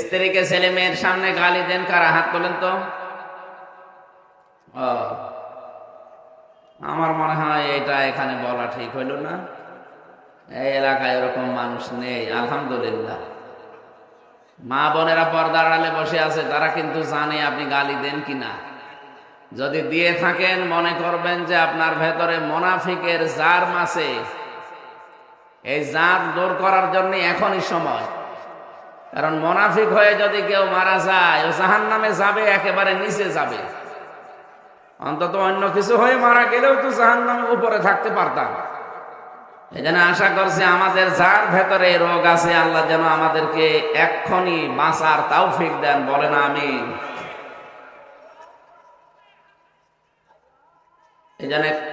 স্ত্রীকে ছেলে মেয়ের সামনে গালি দেন, কারা হাত তোলেন তো? আমার মনে হয় এটা এখানে বলা ঠিক হইল না। এই এলাকায় এরকম মানুষ নেই, আলহামদুলিল্লাহ। মা বোনেরা পর্দার আড়ালে বসে আছে, তারা কিন্তু জানে আপনি গালি দেন কিনা। যদি দিয়ে থাকেন, মনে করবেন যে আপনার ভেতরে মোনাফিকের জার মাসে এই জার দূর করার জন্য এখনই সময়। কারণ মোনাফিক হয়ে যদি কেউ মারা যায়, ও জাহান নামে যাবে, একেবারে নিচে যাবে। অন্তত অন্য কিছু হয়ে মারা গেলেও তো জাহান নামে উপরে থাকতে পারতাম। জন্য আশা করছি আমাদের যার ভেতরে রোগ আছে, আল্লাহ যেন আমাদেরকে এক্ষণি বাঁচার তাও ফিক দেন, বলেন আমি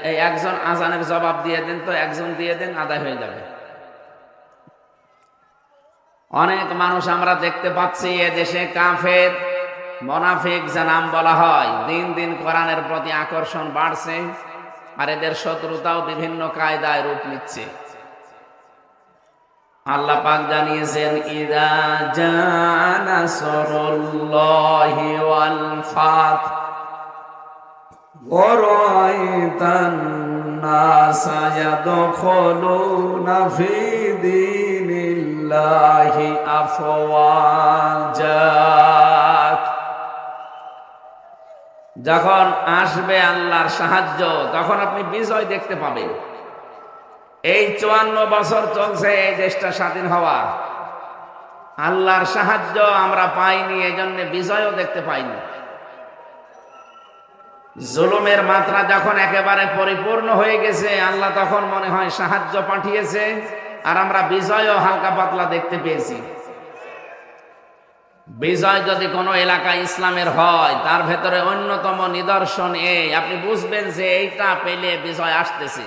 এই একজন আজানের জবাব দিয়ে দেন তো, একজন দিয়ে দেন, আদায় হয়ে যাবে। অনেক মানুষ আমরা দেখতে পাচ্ছি এ দেশে কাফের, মনাফিক যা নাম বলা হয়। দিন দিন কোরআনের প্রতি আকর্ষণ বাড়ছে আর এদের শত্রুতাও বিভিন্ন কায়দায় রূপ নিচ্ছে। আল্লাহ পাক জানিয়েছেন, ইদা জানা জানাসরুল্লাহি ওয়াল ফাত ওরাইতান নাস ইয়াদখুলুনা ফি دين الله أفواجا যখন আসবে আল্লাহর সাহায্য তখন আপনি বিজয় দেখতে পাবেন এই চুয়ান্ন বছর চলছে এই দেশটা স্বাধীন হওয়া আল্লাহর সাহায্য আমরা পাইনি এজন্য বিজয়ও দেখতে পাইনি জুলুমের মাত্রা যখন একেবারে পরিপূর্ণ হয়ে গেছে আল্লাহ তখন মনে হয় সাহায্য পাঠিয়েছে আর আমরা বিজয়ও হালকা পাতলা দেখতে পেয়েছি। বিজয় যদি কোনো এলাকা ইসলামের হয়, তার ভেতরে অন্যতম নিদর্শন এই আপনি বুঝবেন যে এইটা পেলে বিজয় আসতেছে।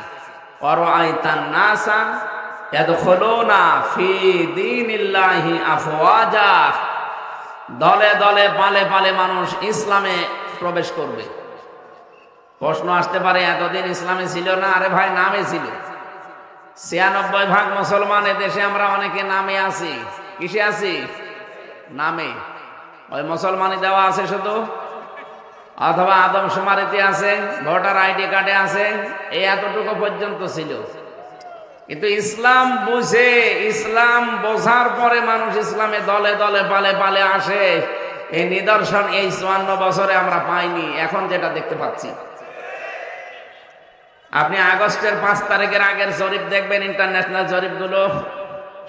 দলে দলে পালে পালে মানুষ ইসলামে প্রবেশ করবে। প্রশ্ন আসতে পারে, এতদিন ইসলামে ছিল না? আরে ভাই, নামে ছিল। ছিয়ানব্বই ভাগ মুসলমান দেশে আমরা অনেকে নামে আছি। কিসে আছি? নামে। ওই মুসলমানই দেওয়া আছে শুধু? অথবা আদম সুমারিতে আছে, ভোটার আইডি কার্ডে আছে এই এতটুকু পর্যন্ত ছিল। কিন্তু ইসলাম বুঝে, ইসলাম বোঝার পরে মানুষ ইসলামে দলে দলে পালে পালে আসে। এই নিদর্শন এই চুয়ান্ন বছরে আমরা পাইনি, এখন যেটা দেখতে পাচ্ছি। আপনি আগস্টের পাঁচ তারিখের আগের জরিপ দেখবেন ইন্টারন্যাশনাল জরিপগুলো।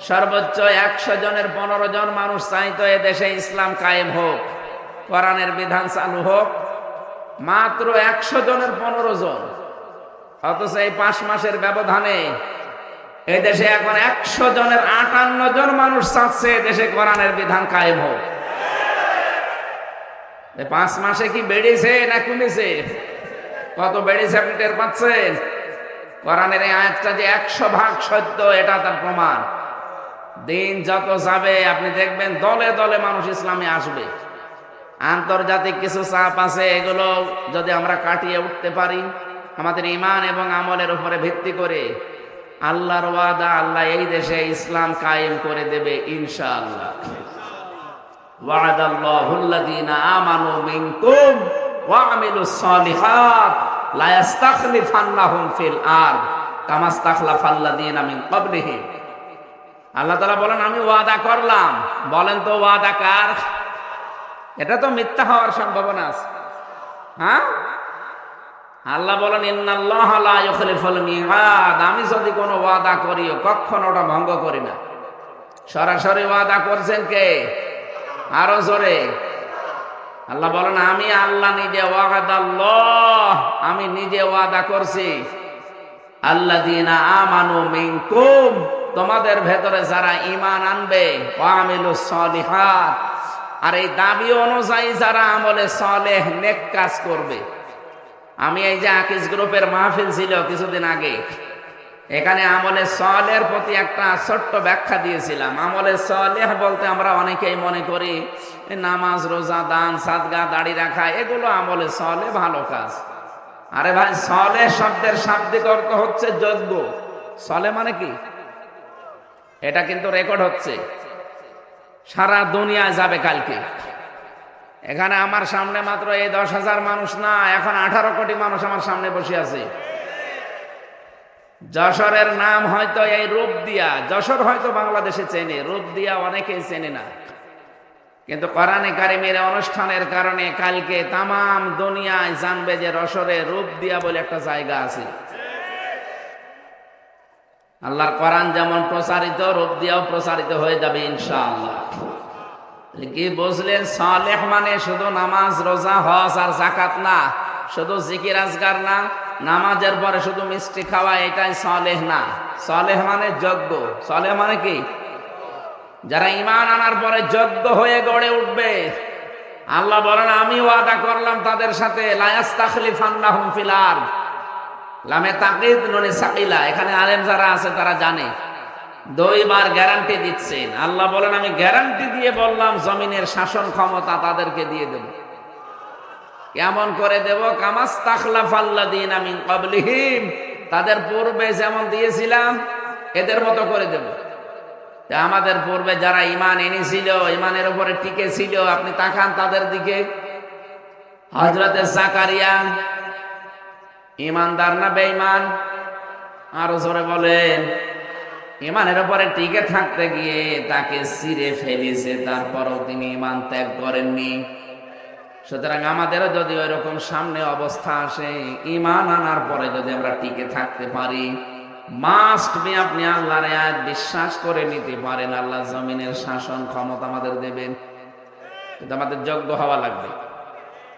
সর্বোচ্চ একশো জনের পনেরো জন মানুষ চাইতো এ দেশে ইসলাম কায়েম হোক, কোরআনের বিধান চালু হোক। মাত্র একশো জনের পনেরো জন। অথচ এই পাঁচ মাসের ব্যবধানে এই দেশে এখন একশো জনের আটান্ন জন মানুষ চাচ্ছে দেশে কোরআনের বিধান কায়েম হোক। পাঁচ মাসে কি বেড়েছে না কমেছে? কত বেড়েছে আপনি টের পাচ্ছেন? কোরআনের এই আয়াতটা যে একশো ভাগ সত্য, এটা তার প্রমাণ। দিন যত যাবে, আপনি দেখবেন দলে দলে মানুষ ইসলামে আসবে। আন্তর্জাতিক কিছু চাপ আছে, এগুলো যদি আমরা কাটিয়ে উঠতে পারি, আমাদের ইমান এবং আমলের উপরে ভিত্তি করে আল্লাহর ওয়াদা আল্লাহ এই দেশে ইসলাম কায়েম করে দেবে ইনশাআল্লাহ। ওয়াদাল্লাহুল্লাযীনা আমানু মিনকুম। وعملوا الصالحات لا يستخلفنهم في الأرض كما استخلف الذين من قبلهم আল্লাহ তালা বলেন আমি ওয়াদা করলাম বলেন তো ওয়াদা কার এটা তো মিথ্যা হওয়ার সম্ভাবনা আছে হ্যাঁ আল্লাহ বলেন ইন্নাল্লাহ লা ইউখলিফুল মিআদ আমি যদি কোনো ওয়াদা করি কখনো ওটা ভঙ্গ করি না সরাসরি ওয়াদা করছেন কে আরো জোরে আল্লাহ বলেন, আমি আল্লাহ নিজে আমি নিজে ওয়াদা করছি। আল্লাহ দিনা আমানু মিনকুম, তোমাদের ভেতরে যারা ইমান আনবে আর এই দাবি অনুযায়ী যারা আমলে সলেহ, নেক কাজ করবে। আমি এই যে আকিস গ্রুপের মাহফিল ছিল কিছুদিন আগে এখানে আমলে সলের প্রতি একটা ছোট্ট ব্যাখ্যা দিয়েছিলাম। আমলে সলেহ বলতে আমরা অনেকেই মনে করি, নামাজ, রোজা, দান, সাদগা, দাড়ি রাখা, এগুলো আমলে সলে ভালো কাজ। আরে ভাই সলে শব্দের শাব্দিক অর্থ হচ্ছে যজ্ঞ। সলে মানে কি? এটা কিন্তু রেকর্ড হচ্ছে। সারা দুনিয়া যাবে কালকে। এখানে আমার সামনে মাত্র এই দশ হাজার মানুষ না, এখন আঠারো কোটি মানুষ আমার সামনে বসে আছে। যশোরের নাম হয়তো এই রূপ দিয়া, যশোর হয়তো বাংলাদেশে চেনে, রূপ দিয়া অনেকেই চেনে না। কিন্তু কোরআনে কারিমের অনুষ্ঠানের কারণে কালকে তামাম দুনিয়ায় জানবে যে রসরে রূপ দিয়া বলে একটা জায়গা আছে। আল্লাহর কোরআন যেমন প্রচারিত, রূপ দিয়াও প্রচারিত হয়ে যাবে ইনশাআল্লাহ। কি বুঝলেন? সালেহ মানে শুধু নামাজ, রোজা, হজ আর জাকাত না, শুধু জিকির, আজগার না নামাজের পরে শুধু মিষ্টি খাওয়া এটাই সলেহ না। সালেহ মানে যজ্ঞ। সালেহ মানে কি? যারা ইমান আনার পরে যজ্ঞ হয়ে গড়ে উঠবে। আল্লাহ বলেন, আমি ওয়াদা করলাম তাদের সাথে লামে তাকিদ এখানে আলেম যারা আছে, তারা জানে। দুইবার গ্যারান্টি দিচ্ছেন। আল্লাহ বলেন, আমি গ্যারান্টি দিয়ে বললাম, জমিনের শাসন ক্ষমতা তাদেরকে দিয়ে দেব। কেমন করে দেব কামাস তাখলাফাল্লাদিন আমি কবলিহিম তাদের পূর্বে যেমন দিয়েছিলাম, এদের মতো করে দেব। আমাদের পূর্বে যারা ইমান এনেছিল ইমানের উপরে টিকে ছিল, আপনি তাকান তাদের দিকে। হজরতে জাকারিয়া ইমানদার না বেঈমান? আরও জোরে বলেন। ইমানের উপরে টিকে থাকতে গিয়ে তাকে সিরে ফেলেছে, তারপরও তিনি ইমান ত্যাগ করেননি। সুতরাং আমাদেরও যদি ওই রকম সামনে অবস্থা আসে ইমান আনার পরে যদি আমরা টিকে থাকতে পারি মাস্ট বি আপনি আল্লাহর আয়াত বিশ্বাস করে নিতে পারেন, আল্লাহ জমিনের শাসন ক্ষমতা আমাদের দেবেন। কিন্তু আমাদের যোগ্য হওয়া লাগবে।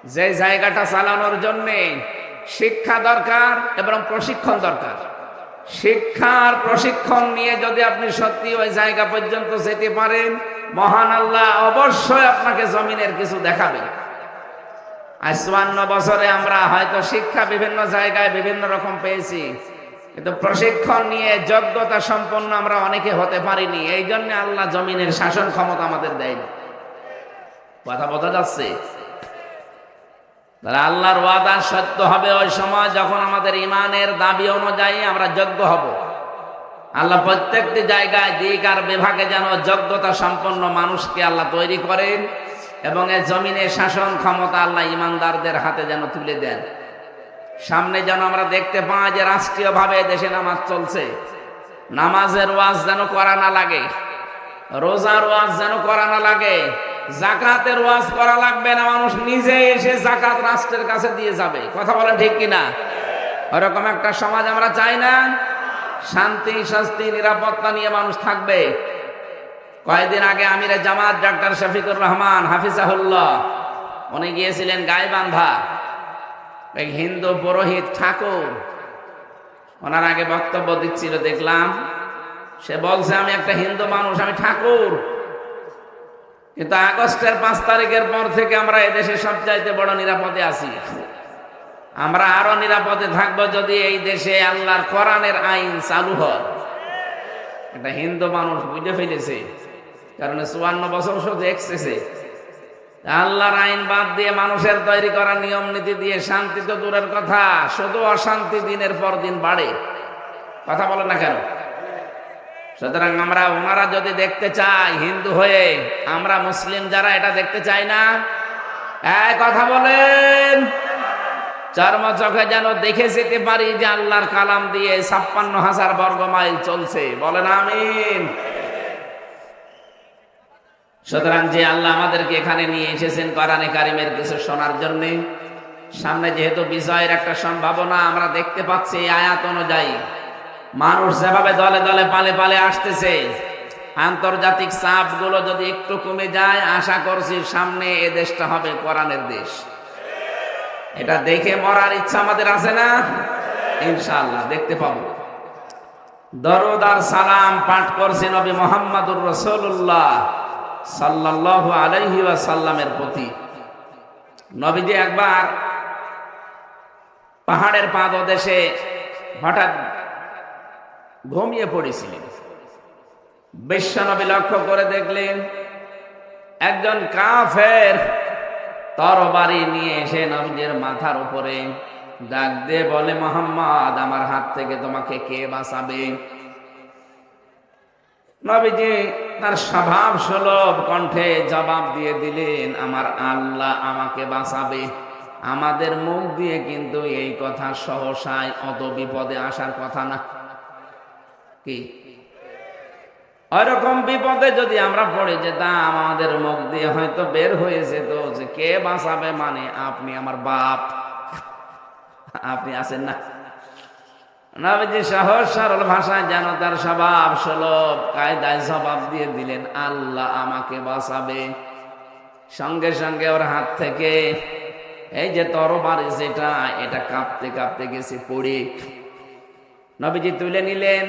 যে জায়গাটা চালানোর জন্যে শিক্ষা দরকার এবং প্রশিক্ষণ দরকার। শিক্ষার প্রশিক্ষণ নিয়ে যদি আপনি সত্যি ওই জায়গা পর্যন্ত যেতে পারেন, মহান আল্লাহ অবশ্যই আপনাকে জমিনের কিছু দেখাবে। আজ বছরে আমরা হয়তো শিক্ষা বিভিন্ন জায়গায় বিভিন্ন রকম পেয়েছি। কিন্তু প্রশিক্ষণ নিয়ে যোগ্যতা সম্পন্ন আমরা অনেকে হতে পারিনি। এই জন্য আল্লাহ জমিনের শাসন ক্ষমতা আমাদের দেয়নি। কথা বোঝা যাচ্ছে? তাহলে আল্লাহর ওয়াদা সত্য হবে ওই সময় যখন আমাদের ইমানের দাবি অনুযায়ী আমরা যোগ্য হব। আল্লাহ প্রত্যেকটি জায়গায় দিক আর বিভাগে যেন যোগ্যতা সম্পন্ন মানুষকে আল্লাহ তৈরি করেন। এবং এই জমিনে শাসন ক্ষমতা আল্লাহ ইমানদারদের হাতে যেন তুলে দেন। সামনে যেন আমরা দেখতে পাই যে রাষ্ট্রীয়ভাবে দেশে নামাজ চলছে। নামাজের ওয়াজ যেন করা না লাগে, রোজার ওয়াজ যেন করা না লাগে জাকাতের ওয়াজ করা লাগবে না, মানুষ নিজে এসে জাকাত রাষ্ট্রের কাছে দিয়ে যাবে। কথা বলা ঠিক কিনা? ওরকম একটা সমাজ আমরা চাই না। শান্তি, শাস্তি, নিরাপত্তা নিয়ে মানুষ থাকবে। কয়েকদিন আগে আমিরে জামাত ডাক্তার শফিকুর রহমান হাফিজাহুল্লাহ, উনি গিয়েছিলেন গাইবান্ধা। এক হিন্দু পুরোহিত ঠাকুর, ওনার আগে বক্তব্য দিচ্ছিল, দেখলাম, সে বলছে, আমি একটা হিন্দু মানুষ, আমি ঠাকুর। কিন্তু আগস্টের পাঁচ তারিখের পর থেকে আমরা এদেশে সবচাইতে বড় নিরাপদে আছি। আমরা আরও নিরাপদে থাকব যদি এই দেশে আল্লাহর কোরআনের আইন চালু হয়। একটা হিন্দু মানুষ বুঝে ফেলেছে। কারণ চুয়ান্ন বছর শুধু এক্সেসে। আল্লাহর আইন বাদ দিয়ে মানুষের তৈরি করা নিয়ম নীতি দিয়ে শান্তি তো দূরের কথা, শুধু অশান্তি দিনের পর দিন বাড়ে। কথা বলে না কেন? সুতরাং আমরা ওনারা যদি দেখতে চাই, হিন্দু হয়ে, আমরা মুসলিম যারা এটা দেখতে চাই না? এক কথা বলেন। চর্ম চোখে যেন দেখে যেতে পারি যে আল্লাহর কালাম দিয়ে ছাপ্পান্ন হাজার বর্গ মাইল চলছে। বলেন আমিন। সুতরাং যে আল্লাহ আমাদেরকে এখানে নিয়ে এসেছেন কোরআনে কারিমের কিছু শোনার জন্য, সামনে যেহেতু বিজয়ের একটা সম্ভাবনা, আমরা দেখতে পাচ্ছি এই আয়াত অনুযায়ী, মানুষ যেভাবে দলে দলে পালে পালে আসতেছে, আন্তর্জাতিক চাপগুলো যদি একটু কমে যায়, আশা করছি সামনে এ দেশটা হবে কোরআনের দেশ। এটা দেখে মরার ইচ্ছা আমাদের আছে না? ইনশাআল্লাহ, দেখতে পাবো। দরদ আর সালাম পাঠ করছে নবী মোহাম্মদুর রসুল্লাহ সাল্লাল্লাহু আলাইহি সাল্লামের প্রতি। নবীজি একবার পাহাড়ের পাদদেশে হঠাৎ ঘুমিয়ে পড়েছিলেন। বিশ্বনবী লক্ষ্য করে দেখলেন, একজন কাফের তরবারি নিয়ে এসে নবীদের মাথার উপরে ডাক দিয়ে বলে, মোহাম্মদ, আমার হাত থেকে তোমাকে কে বাঁচাবে? নবীজি তার স্বভাব সুলভ কণ্ঠে জবাব দিয়ে দিলেন, আমার আল্লাহ আমাকে বাঁচাবে। আমাদের মুখ দিয়ে কিন্তু এই কথা সহসায় অত বিপদে আসার কথা না। কি? ওরকম বিপদে যদি আমরা পড়ে যেতাম, আমাদের মুখ দিয়ে হয়তো বের হয়ে যেত যে কে বাঁচাবে মানে আপনি আমার বাপ। আপনি আছেন না? নবীজি সহজ সরল ভাষায় যেন তার স্বভাব সুলভ কায়দায় জবাব দিয়ে দিলেন, আল্লাহ আমাকে বাঁচাবে। সঙ্গে সঙ্গে ওর হাত থেকে, এই যে তরবারি যেটা, এটা কাঁপতে কাঁপতে গেছে, পড়ে। নবীজি তুলে নিলেন,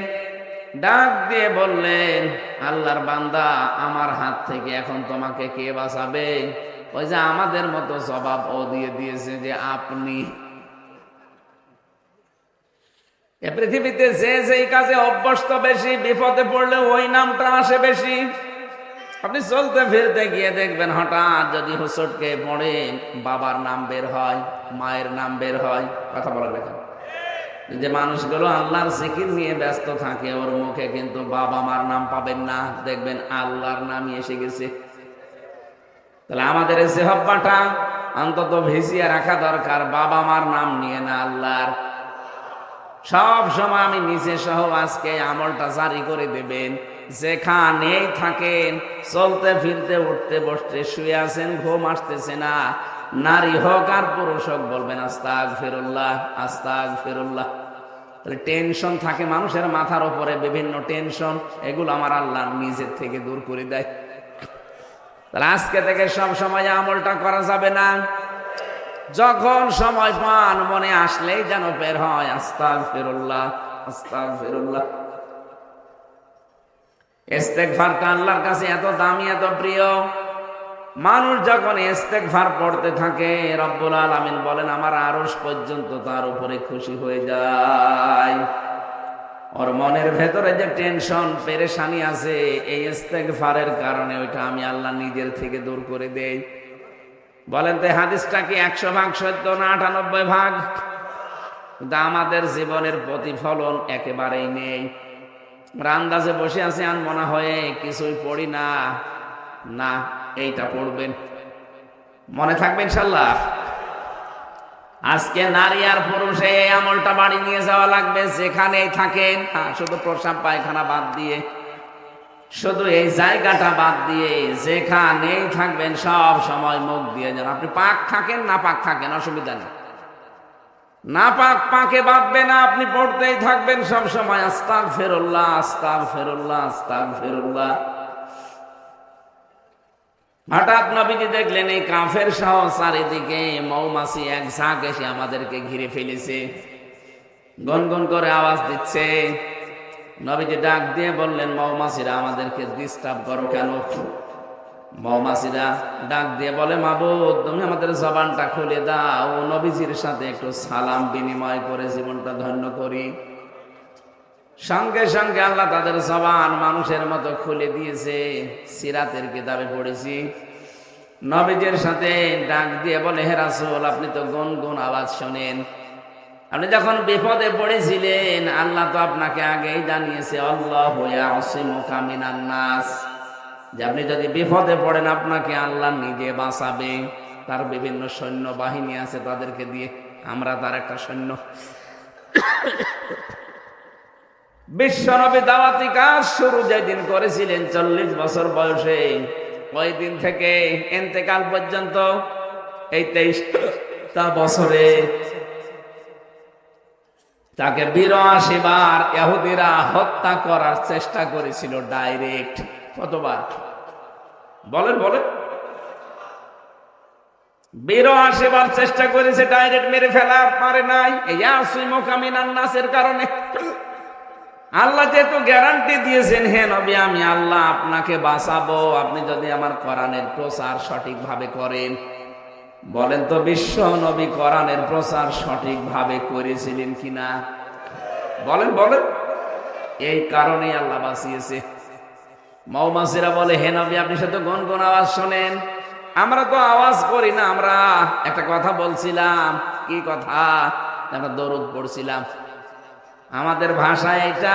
ডাক দিয়ে বললেন, আল্লাহর বান্দা, আমার হাত থেকে এখন তোমাকে কে বাঁচাবে? ওই যে আমাদের মতো জবাব ও দিয়ে দিয়েছে যে আপনি পৃথিবীতে যে যেই কাজে অভ্যস্ত বেশি, বিপদে পড়লে ওই নামটা আসে বেশি। আপনি চলতে ফিরতে গিয়ে দেখবেন, হঠাৎ যদি হুসটকে পড়ে বাবার নাম বের হয়, মায়ের নাম বের হয়, কথা বলা দেখেন যে মানুষগুলো আল্লাহর জিকির নিয়ে ব্যস্ত থাকে, ওর মুখে কিন্তু বাবা মার নাম পাবেন না। দেখবেন আল্লাহর নামই এসে গেছে। তাহলে আমাদের এই সেহব্বাটা অন্তত ভিজিয়ে রাখা দরকার। বাবা মার নাম নিয়ে না, আল্লাহর সব সময় আমি নিজে সহ আজকে আমলটা জারি করে দেবেন। যেখানেই থাকেন, চলতে ফিরতে, উঠতে বসতে, শুয়ে আছেন, ঘুম আসতেছে না। নারী হোক আর পুরুষ হোক বলবেন আস্তাক ফেরুল্লাহ আস্তাক ফেরুল্লাহ টেনশন থাকে মানুষের মাথার উপরে, বিভিন্ন টেনশন, এগুলো আমার আল্লাহ নিজের থেকে দূর করে দেয়। আজকে থেকে সব সময় আমলটা করা যাবে না। যখন সময় পান, মনে আসলেই যেন বের হয়। আস্তাক ফেরুল্লাহ আস্তাক ফেরুল্লাহ আল্লাহর কাছে এত দামি, এত প্রিয়। মানুষ যখন পড়তে থাকে, রব্বুল বলেন, আমার আরশ পর্যন্ত তার উপরে খুশি হয়ে যায়। ওর মনের ভেতরে যে টেনশন, পেরেশানি আছে, এই ইস্তেগফারের কারণে ওইটা আমি আল্লাহ নিজের থেকে দূর করে দেই। বলেন তো হাদিসটা কি একশো ভাগ সত্য না আটানব্বই ভাগ? কিন্তু আমাদের জীবনের প্রতিফলন একেবারেই নেই। রান্দাজে বসে আছি, আর মনে হয় কিছুই পড়ি না। না, এইটা পড়বেন। মনে থাকবে ইনশাল্লাহ। আজকে নারী আর পুরুষে, এই আমলটা বাড়ি নিয়ে যাওয়া লাগবে, যেখানেই থাকেন। শুধু প্রসাব পায়খানা বাদ দিয়ে। শুধু এই জায়গাটা বাদ দিয়ে যেখানেই থাকবেন সব সময় মুখ দিয়ে যান। আপনি পাক থাকেন, না পাক থাকেন, অসুবিধা নেই। না পাক পাকে বাঁধবে না, আপনি পড়তেই থাকবেন সব সময় আস্তাক ফেরুল্লাহ আস্তাক ফেরুল্লাহ আস্তাক ফেরুল্লাহ হঠাৎ নবীজি দেখলেন, এই কাফের সহ চারিদিকে মৌমাছি এক ঝাঁক এসে আমাদেরকে ঘিরে ফেলেছে। গনগন করে আওয়াজ দিচ্ছে। নবীজি ডাক দিয়ে বললেন, মৌমাছিরা আমাদেরকে ডিস্টার্ব করো কেন? মৌমাছিরা ডাক দিয়ে বলে, মাবুদ, তুমি আমাদের জবানটা খুলে দাও। নবীজির সাথে একটু সালাম বিনিময় করে জীবনটা ধন্য করি। সঙ্গে সঙ্গে আল্লাহ তাদের জবান মানুষের মতো খুলে দিয়েছে। সিরাতের কিতাবে পড়েছি। নবীজের সাথে ডাক দিয়ে বলে হেরাসুল আপনি তো গুন গুন আওয়াজ শোনেন। আপনি যখন বিপদে পড়েছিলেন, আল্লাহ তো আপনাকে আগেই জানিয়েছে, আল্লাহ নাস। যে আপনি যদি বিপদে পড়েন, আপনাকে আল্লাহ নিজে বাঁচাবে। তার বিভিন্ন সৈন্য বাহিনী আছে, তাদেরকে দিয়ে আমরা তার একটা সৈন্য। বিশ্বনবী দাওয়াতি কাজ শুরু যেদিন করেছিলেন, চল্লিশ বছর বয়সে। ওই দিন থেকে এতেকাল পর্যন্ত এই তেইশটা বছরে তাকে বিরাশি বার এহুদিরা হত্যা করার চেষ্টা করেছিল ডাইরেক্ট। কতবার? বলেন বলেন। বিরাশি বার চেষ্টা করেছে ডাইরেক্ট মেরে ফেলার পারে নাই। নাসের কারণে। আল্লাহ যেহেতু গ্যারান্টি দিয়েছেন, হে নবী, আমি আল্লাহ আপনাকে বাঁচাবো। আপনি যদি আমার কোরআনের প্রচার সঠিকভাবে করেন। বলেন তো বিশ্ব নবী কোরআনের প্রচার সঠিকভাবে করেছিলেন কিনা? বলেন বলেন। এই কারণেই আল্লাহ বাঁচিয়েছে। মৌমাসিরা বলে, হে নবী, আপনি সাথে গুন গুন আওয়াজ শোনেন। আমরা তো আওয়াজ করি না, আমরা একটা কথা বলছিলাম। কি কথা? আমরা দরুদ পড়ছিলাম। আমাদের ভাষায় এটা।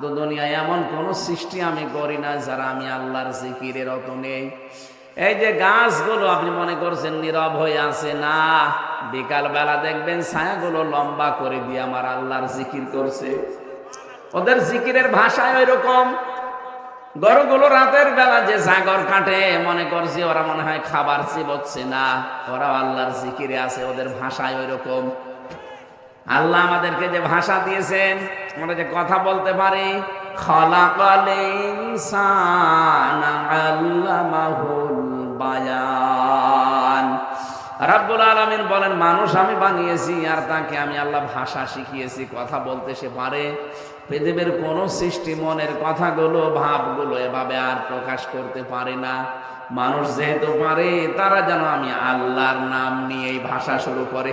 দুনিয়ায় এমন কোন সৃষ্টি আমি করি না যারা আমি আল্লাহর জিকিরের অত নেই। এই যে গাছগুলো আপনি মনে করছেন নীরব হয়ে আছে, না বিকাল বেলা দেখবেন ছায়াগুলো লম্বা করে দিয়ে আমার আল্লাহর জিকির করছে। ওদের জিকিরের ভাষায় ওই রকম গরুগুলো রাতের বেলা যে জাগর কাটে, মনে করছি ওরা মনে হয় খাবার চিবচ্ছে, না ওরা আল্লাহর জিকিরে আছে, ওদের ভাষায় ওই রকম আল্লাহ আমাদেরকে যে ভাষা দিয়েছেন, আমরা যে কথা বলতে পারি রাব্বুল আলামিন বলেন, মানুষ আমি বানিয়েছি আর তাকে আমি আল্লাহ ভাষা শিখিয়েছি, কথা বলতে সে পারে। পৃথিবীর কোন সৃষ্টি মনের কথাগুলো, ভাবগুলো এভাবে আর প্রকাশ করতে পারে না। মানুষ যেহেতু পারে, তারা যেন আমি আল্লাহর নাম নিয়ে এই ভাষা শুরু করে।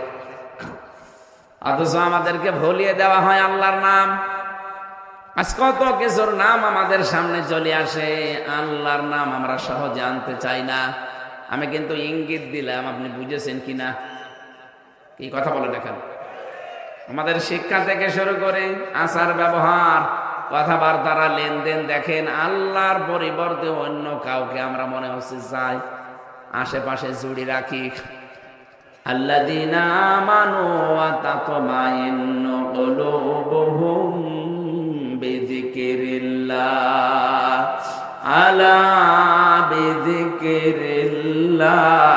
অথচ আমাদেরকে ভুলিয়ে দেওয়া হয় আল্লাহর নাম। আজ কত কিছুর নাম আমাদের সামনে চলে আসে, আল্লাহর নাম আমরা সহজে আনতে চাই না। আমি কিন্তু ইঙ্গিত দিলাম, আপনি বুঝেছেন কিনা? কি কথা বলেন এখন? আমাদের শিক্ষা থেকে শুরু করে আচার ব্যবহার, কথাবার্তারা লেনদেন দেখেন, আল্লাহর পরিবর্তে অন্য কাউকে আমরা মনে হচ্ছে চাই, আশেপাশে জুড়ি রাখি। الذين آمنوا وتطمئن قلوبهم بذكر الله ألا بذكر الله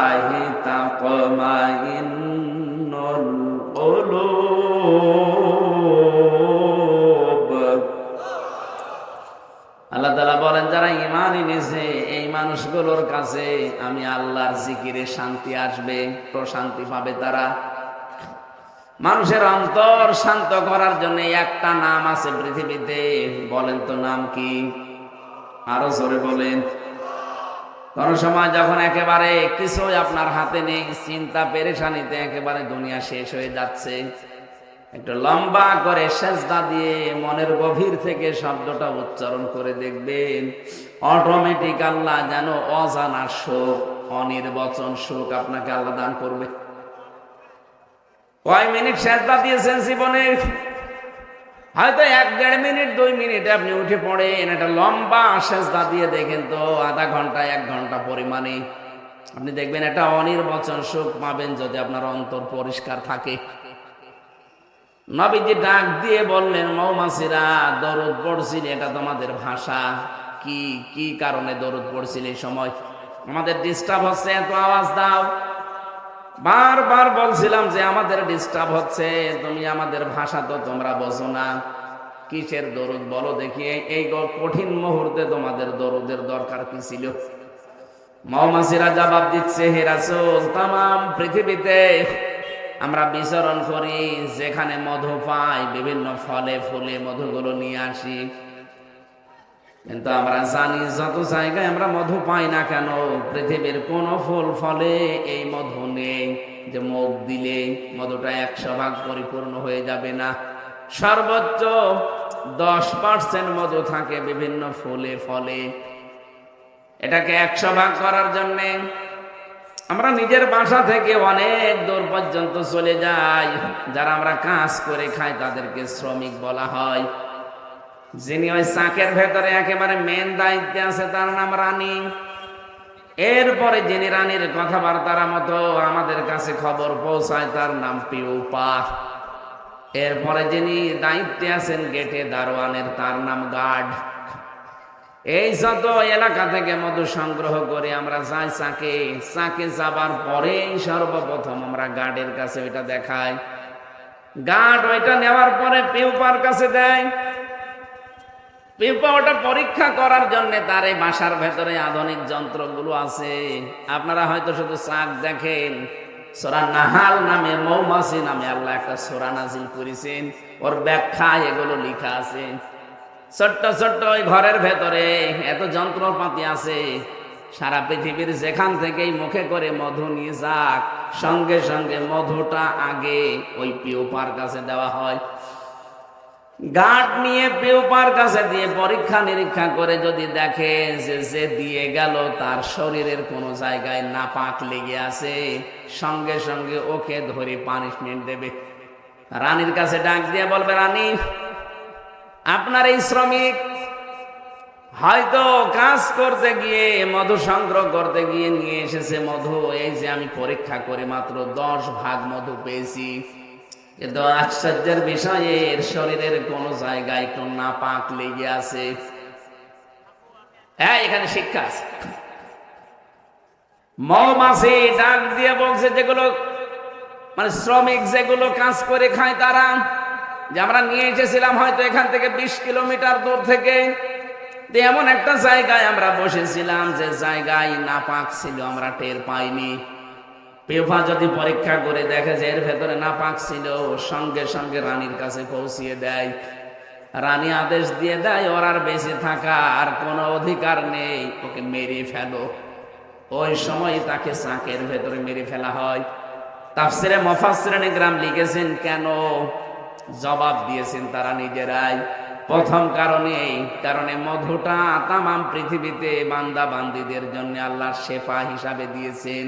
মানুষগুলোর আমি আল্লাহর জিকিরে শান্তি আসবে, প্রশান্তি পাবে তারা। মানুষের অন্তর শান্ত করার জন্য একটা নাম আছে পৃথিবীতে, বলেন তো নাম কি? আরও জোরে বলেন। কোন সময় যখন একেবারে কিছুই আপনার হাতে নেই, চিন্তা পেরেশানিতে একেবারে দুনিয়া শেষ হয়ে যাচ্ছে। একটু লম্বা করে সেজদা দিয়ে মনের গভীর থেকে শব্দটা উচ্চারণ করে দেখবেন অটোমেটিক আল্লাহ যেন অজানা শোক অনির্বচন শোক আপনাকে আল্লাহ দান করবে। কয় মিনিট সেজদা দিয়েছেন জীবনে? হয়তো এক দেড় মিনিট, দুই মিনিট আপনি উঠে পড়েন, একটা লম্বা সেজদা দিয়ে দেখেন তো, আধা ঘণ্টা, এক ঘণ্টা পরিমাণে। আপনি দেখবেন একটা অনির্বচন সুখ পাবেন যদি আপনার অন্তর পরিষ্কার থাকে। নবীজি ডাক দিয়ে বললেন মৌমাসিরা দরদ পড়ছিল, এটা তোমাদের ভাষা। কি কি কারণে দরদ পড়ছিল এই সময়? আমাদের ডিস্টার্ব হচ্ছে, এত আওয়াজ দাও। বারবার বলছিলাম যে আমাদের ডিস্টার্ব হচ্ছে, তুমি আমাদের ভাষা তো তোমরা বোঝো না। কিসের দরদ বলো দেখি, এই কঠিন মুহূর্তে তোমাদের দরদের দরকার কি ছিল? মৌমাসিরা জবাব দিচ্ছে, হে রাসূল তাম পৃথিবীতে আমরা বিচরণ করি, যেখানে মধু পাই, বিভিন্ন ফলে ফুলে মধুগুলো নিয়ে আসি। কিন্তু আমরা জানি যত জায়গায় আমরা মধু পাই না কেন, পৃথিবীর কোন ফুল ফলে এই মধু নেই যে মুখ দিলে মধুটা একশো ভাগ পরিপূর্ণ হয়ে যাবে না। সর্বোচ্চ দশ পার্সেন্ট মধু থাকে বিভিন্ন ফুলে ফলে। এটাকে একশো ভাগ করার জন্যে আমরা নিজের বাসা থেকে অনেক দূর পর্যন্ত চলে যাই। যারা আমরা কাজ করে খাই, তাদেরকে শ্রমিক বলা হয়। যিনি ওই চাকের ভেতরে একেবারে মেন দায়িত্বে আছে, তার নাম রানী। এরপরে যিনি রানীর কথাবার্তার মতো আমাদের কাছে খবর পৌঁছায়, তার নাম পিউপা এরপরে যিনি দায়িত্বে আছেন, গেটে দারোয়ানের, তার নাম গার্ড। এই যত এলাকা থেকে মধু সংগ্রহ করে, আমরা যাই চাকে চাকে যাবার পরেই সর্বপ্রথম আমরা গার্ডের কাছে ওইটা দেখাই। গার্ড ওইটা নেওয়ার পরে পিউপার কাছে দেয়। পিউপা ওটা পরীক্ষা করার জন্য তার এই বাসার ভেতরে আধুনিক যন্ত্রগুলো আছে। আপনারা হয়তো শুধু চাক দেখেন। সোরা নাহাল নামে, মৌমাছি নামে আল্লাহ একটা সোরা নাজিল করেছেন। ওর ব্যাখ্যা এগুলো লিখা আছে। ছোট্ট ছোট্ট ওই ঘরের ভেতরে এত যন্ত্রপাতি আছে। সারা পৃথিবীর যেখান থেকেই মুখে করে মধু নিয়ে যাক, সঙ্গে সঙ্গে মধুটা আগে ওই পিওপার কাছে দেওয়া হয়। গাঁট নিয়ে পেউপার কাছে দিয়ে পরীক্ষা নিরীক্ষা করে যদি দেখে যে যে দিয়ে গেল তার শরীরের কোনো জায়গায় নাপাক লেগে আছে, সঙ্গে সঙ্গে ওকে ধরে পানিশমেন্ট দেবে। রানীর কাছে ডাক দিয়ে বলবে, রানী আপনার এই শ্রমিক হয়তো কাজ করতে গিয়ে, মধু সংগ্রহ করতে গিয়ে নিয়ে এসেছে মধু। এই যে আমি পরীক্ষা করে মাত্র দশ ভাগ মধু পেয়েছি। কিন্তু আশ্চর্যের বিষয়ে, এর শরীরের কোন জায়গায় একটু নাপাক লেগে আছে। হ্যাঁ এখানে শিক্ষা আছে। মৌমাছি ডাক দিয়ে বলছে, যেগুলো মানে শ্রমিক যেগুলো কাজ করে খায় তারা যে আমরা নিয়ে এসেছিলাম হয়তো এখান থেকে বিশ কিলোমিটার দূর থেকে। এমন একটা জায়গায় আমরা বসেছিলাম যে জায়গায় নাপাক ছিল, আমরা টের পাইনি। পেফা যদি পরীক্ষা করে দেখে যে এর ভেতরে নাপাক ছিল সঙ্গে সঙ্গে রানীর কাছে পৌঁছিয়ে দেয়। রানী আদেশ দিয়ে দেয়, ওর আর বেঁচে থাকা আর কোনো অধিকার নেই, ওকে মেরে ফেলো। ওই সময় তাকে চাকের ভেতরে মেরে ফেলা হয়। তাফসিরে মফাসিরানি গ্রাম লিখেছেন, কেন জবাব দিয়েছেন তারা নিজেরাই। প্রথম কারণে কারণে মধুটা তামাম পৃথিবীতে বান্দা বান্দিদের জন্য আল্লাহ শেফা হিসাবে দিয়েছেন।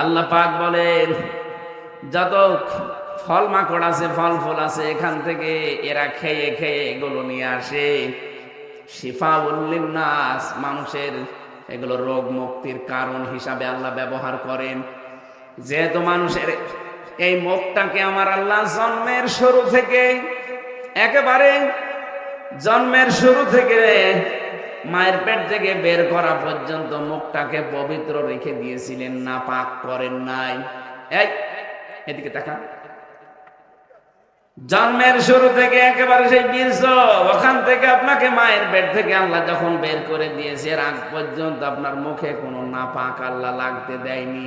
আল্লাহ পাক বলেন, যত ফল মাকড় আছে, ফল ফুল আছে, এখান থেকে এরা খেয়ে খেয়ে এগুলো নিয়ে আসে। শিফা নাস মানুষের এগুলো রোগ মুক্তির কারণ হিসাবে আল্লাহ ব্যবহার করেন। যেহেতু মানুষের এই মুখটাকে আমার আল্লাহ জন্মের শুরু থেকে একেবারে জন্মের শুরু থেকে মায়ের পেট থেকে বের করা পর্যন্ত মুখটাকে পবিত্র রেখে দিয়েছিলেন না পাক করেন নাই। এই, এদিকে তাকা জন্মের শুরু থেকে একেবারে সেই বীর্য ওখান থেকে আপনাকে মায়ের পেট থেকে আল্লাহ যখন বের করে দিয়েছে আগ পর্যন্ত আপনার মুখে কোনো নাপাক আল্লাহ লাগতে দেয়নি।